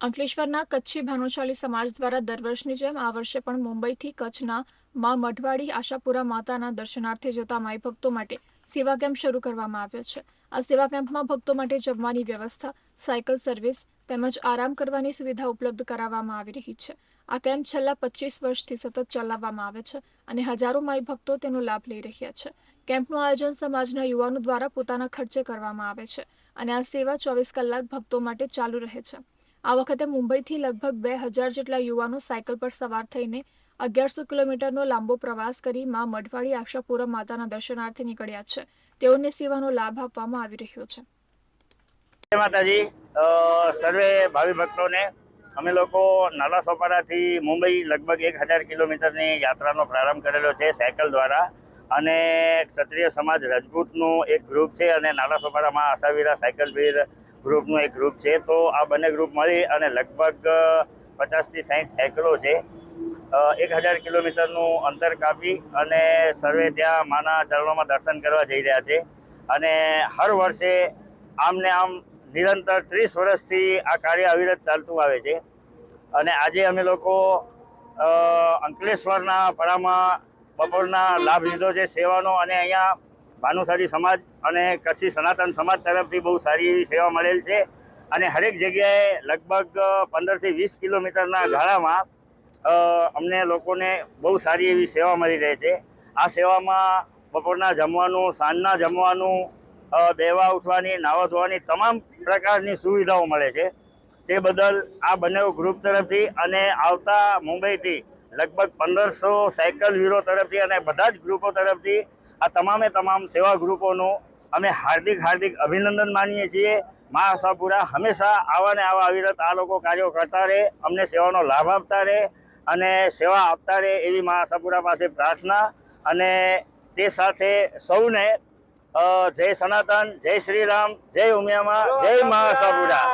અંકલેશ્વરના કચ્છી ભાનુશાલી સમાજ દ્વારા દર વર્ષની જેમ આ વર્ષે પણ મુંબઈથી કચ્છના મા મઢવાડી આશાપુરા માતાના દર્શનાર્થે જતા માઈ ભક્તો માટે સેવા કેમ્પ શરૂ કરવામાં આવ્યો છે. આ સેવા કેમ્પમાં ભક્તો માટે જમવાની વ્યવસ્થા, સાયકલ સર્વિસ તેમજ આરામ કરવાની સુવિધા ઉપલબ્ધ કરાવવામાં આવી રહી છે. આ કેમ્પ છેલ્લા પચીસ વર્ષથી સતત ચલાવવામાં આવે છે અને હજારો માઈ ભક્તો તેનો લાભ લઈ રહ્યા છે. કેમ્પનું આયોજન સમાજના યુવાનો દ્વારા પોતાના ખર્ચે કરવામાં આવે છે અને આ સેવા ચોવીસ કલાક ભક્તો માટે ચાલુ રહે છે. આ વખતે મુંબઈથી લગભગ બે હજાર જેટલા યુવાનો સાયકલ પર સવાર થઈને અગિયારસો કિલોમીટરનો લાંબો પ્રવાસ કરી મા મઢવાડી આશાપુરમ માતાના દર્શનાર્થે નીકળ્યા છે. તેઓને સેવાનો લાભ આપવામાં આવી રહ્યો છે. માતાજી. સર્વે ભાવિ ભક્તોને અમે લોકો નાલા સોપારાથી મુંબઈ લગભગ એક હજાર કિલોમીટરની યાત્રાનો પ્રારંભ કરેલો છે સાયકલ દ્વારા. અને ક્ષત્રિય સમાજ રાજપૂતનું એક ગ્રુપ છે અને નાલા સોપારામાં આશાવીરા સાયકલ વીર ગ્રુપનું એક ગ્રુપ છે. તો આ બંને ગ્રુપ મળી અને લગભગ પચાસથી સાઠ સાયકલો છે. એક હજાર કિલોમીટરનું અંતર કાપી અને સર્વે ત્યાં માના ચરણોમાં દર્શન કરવા જઈ રહ્યા છે. અને હર વર્ષે આમને આમ નિરંતર ત્રીસ વર્ષથી આ કાર્ય અવિરત ચાલતું આવે છે. અને આજે અમે લોકો અંકલેશ્વરના પડામાં બપોરના લાભ લીધો છે સેવાનો અને અહીંયા ભાનુશાળી સમાજ અને કચ્છી સનાતન સમાજ તરફથી બહુ સારી એવી સેવા મળેલ છે. અને હરેક જગ્યાએ લગભગ પંદરથી વીસ કિલોમીટરના ગાળામાં અમને લોકોને બહુ સારી એવી સેવા મળી રહે છે. આ સેવામાં બપોરના જમવાનું, સાંજના જમવાનું બેવા ઉઠવાની, નાવા ધોવાની તમામ પ્રકારની સુવિધાઓ મળે છે. તે બદલ આ બંને ગ્રુપ તરફથી અને આવતા મુંબઈથી લગભગ પંદરસો સાયકલ હીરો તરફથી અને બધા જ ગ્રુપો તરફથી આ તમામે તમામ સેવા ગ્રુપોનું અમે હાર્દિક હાર્દિક અભિનંદન માનીએ છીએ. મા આશાપુરા હંમેશા આવા ને આવા અવિરત આ લોકો કાર્યો કરતા રહે અમને સેવાનો લાભ આપતા રહે અને સેવા આપતા રહે એવી મા આશાપુરા પાસે પ્રાર્થના અને તે સાથે સૌને જય સનાતન જય શ્રી રામ જય ઉમિયામાં જય મા આશાપુરા